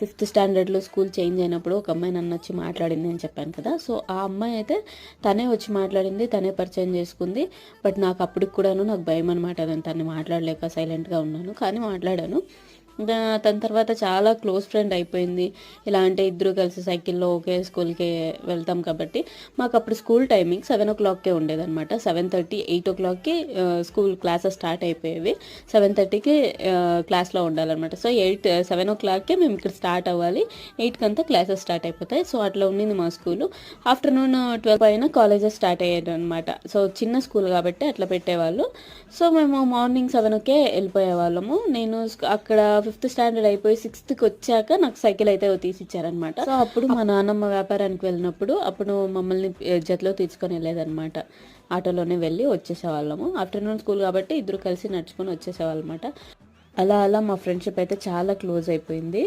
Fifth స్టాండర్డ్లో school change అయినప్పుడు ఒక అమ్మాయి నన్ను వచ్చి మాట్లాడింది అని చెప్పాను కదా. సో ఆ అమ్మాయి అయితే తనే వచ్చి మాట్లాడింది తనే పరిచయం చేసుకుంది. బట్ నాకు అప్పటికి కూడాను నాకు భయం అనమాట నేను తను మాట్లాడలేక సైలెంట్గా ఉన్నాను. కానీ మాట్లాడాను. తన తర్వాత చాలా క్లోజ్ ఫ్రెండ్ అయిపోయింది. ఇలా అంటే ఇద్దరు కలిసి సైకిల్లో ఒకే స్కూల్కి వెళ్తాం కాబట్టి మాకు అప్పుడు స్కూల్ టైమింగ్ సెవెన్ ఓ క్లాక్కే ఉండేదన్నమాట. సెవెన్ థర్టీ ఎయిట్ ఓ క్లాక్కి స్కూల్ క్లాసెస్ స్టార్ట్ అయిపోయేవి. సెవెన్ థర్టీకి క్లాస్లో ఉండాలన్నమాట. సో ఎయిట్ సెవెన్ ఓ క్లాక్కే మేము ఇక్కడ స్టార్ట్ అవ్వాలి. ఎయిట్కి అంతా క్లాసెస్ స్టార్ట్ అయిపోతాయి. సో అట్లా ఉండింది మా స్కూలు. ఆఫ్టర్నూన్ ట్వెల్వ్ పైన కాలేజెస్ స్టార్ట్ అయ్యేది అనమాట సో చిన్న స్కూల్ కాబట్టి అట్లా పెట్టేవాళ్ళు. సో మేము మార్నింగ్ సెవెన్కే వెళ్ళిపోయే వాళ్ళము నేను అక్కడ ఫిఫ్త్ స్టాండర్డ్ అయిపోయి సిక్స్త్కి వచ్చాక నాకు సైకిల్ అయితే తీసి ఇచ్చారనమాట సో అప్పుడు మా నాన్నమ్మ వ్యాపారానికి వెళ్ళినప్పుడు అప్పుడు మమ్మల్ని జతలో తీసుకొని వెళ్ళేదన్నమాట. ఆటోలోనే వెళ్ళి వచ్చేసేవాళ్ళము. ఆఫ్టర్నూన్ స్కూల్ కాబట్టి ఇద్దరు కలిసి నడుచుకొని వచ్చేసేవాళ్ళమాట. అలా అలా మా ఫ్రెండ్షిప్ అయితే చాలా క్లోజ్ అయిపోయింది.